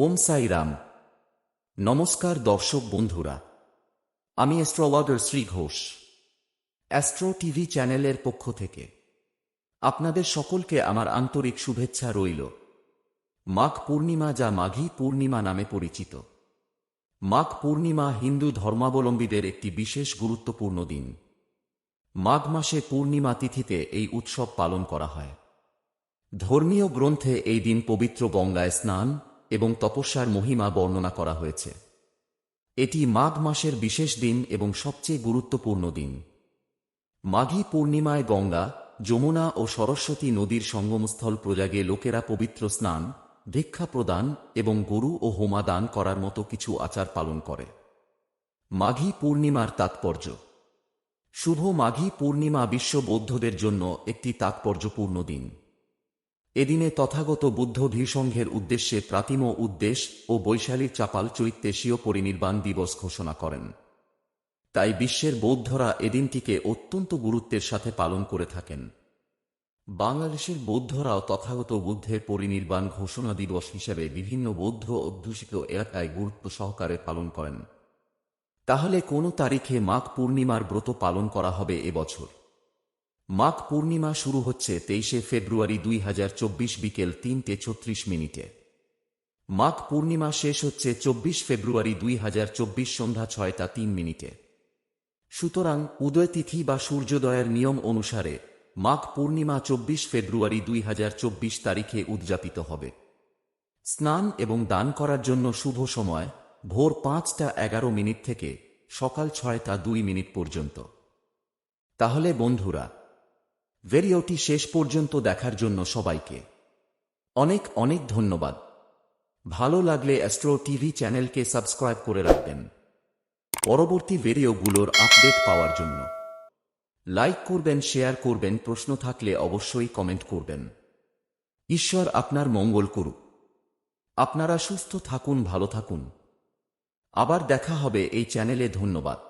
ওম সাই রাম নমস্কার দর্শক বন্ধুরা, আমি astrologer Shri Ghosh, astro TV চ্যানেলের পক্ষ থেকে। আপনাদের সকলকে আমার আন্তরিক শুভেচ্ছা রইল। মাঘ পূর্ণিমা যা মাঘী পূর্ণিমা নামে পরিচিত। মাঘ পূর্ণিমা হিন্দু ধর্মাবলম্বীদের একটি বিশেষ গুরুত্বপূর্ণ দিন। মাঘ মাসে পূর্ণিমা তিথিতে এই উৎসব পালন করা হয়। ধর্মীয় গ্রন্থে এই দিন পবিত্র গঙ্গায় স্নান এবং তপস্যার মহিমা বর্ণনা করা হয়েছে। এটি মাঘ মাসের বিশেষ দিন এবং সবচেয়ে গুরুত্বপূর্ণ দিন। মাঘী পূর্ণিমায় গঙ্গা, যমুনা ও সরস্বতী নদীর সঙ্গমস্থল প্রজাগে লোকেরা পবিত্র স্নান, ভিক্ষা প্রদান এবং গরু ও হোমা দান করার মতো কিছু আচার পালন করে। মাঘী পূর্ণিমার তাৎপর্য। শুভ মাঘী পূর্ণিমা বিশ্ব বৌদ্ধদের জন্য একটি তাৎপর্যপূর্ণ দিন। এদিনে তথাগত বুদ্ধ উদ্দেশ্যে প্রাতিম উদ্দেশ ও বৈশালীর চাপাল চৈত্তেশীয় পরিনির্বাণ দিবস ঘোষণা করেন। তাই বিশ্বের বৌদ্ধরা এদিনটিকে অত্যন্ত গুরুত্বের সাথে পালন করে থাকেন। বাংলাদেশের বৌদ্ধরাও তথাগত বুদ্ধের পরিনির্বাণ ঘোষণা দিবস হিসেবে বিভিন্ন বৌদ্ধ অধ্যুষিত এলাকায় গুরুত্ব সহকারে পালন করেন। তাহলে কোন তারিখে মাঘ পূর্ণিমার ব্রত পালন করা হবে এবছর মাঘ পূর্ণিমা শুরু হচ্ছে তেইশে ফেব্রুয়ারি দুই হাজার চব্বিশ বিকেল তিনটে ছত্রিশ মিনিটে। মাঘ পূর্ণিমা শেষ হচ্ছে চব্বিশ ফেব্রুয়ারি দুই হাজার চব্বিশ সন্ধ্যা ছয়টা তিন মিনিটে। সুতরাং উদয় তিথি বা সূর্যোদয়ের নিয়ম অনুসারে মাঘ পূর্ণিমা চব্বিশ ফেব্রুয়ারি দুই হাজার চব্বিশ তারিখে উদযাপিত হবে। স্নান এবং দান করার জন্য শুভ সময় ভোর পাঁচটা এগারো মিনিট থেকে সকাল ছয়টা দুই মিনিট পর্যন্ত। তাহলে বন্ধুরা ভিডিওটি শেষ পর্যন্ত দেখার জন্য সবাইকে অনেক অনেক ধন্যবাদ। ভালো লাগলে অ্যাস্ট্রো টিভি চ্যানেলকে সাবস্ক্রাইব করে রাখবেন। পরবর্তী ভিডিওগুলোর আপডেট পাওয়ার জন্য লাইক করবেন, শেয়ার করবেন, প্রশ্ন থাকলে অবশ্যই কমেন্ট করবেন। ঈশ্বর আপনার মঙ্গল করুক। আপনারা সুস্থ থাকুন, ভালো থাকুন। আবার দেখা হবে এই চ্যানেলে, ধন্যবাদ।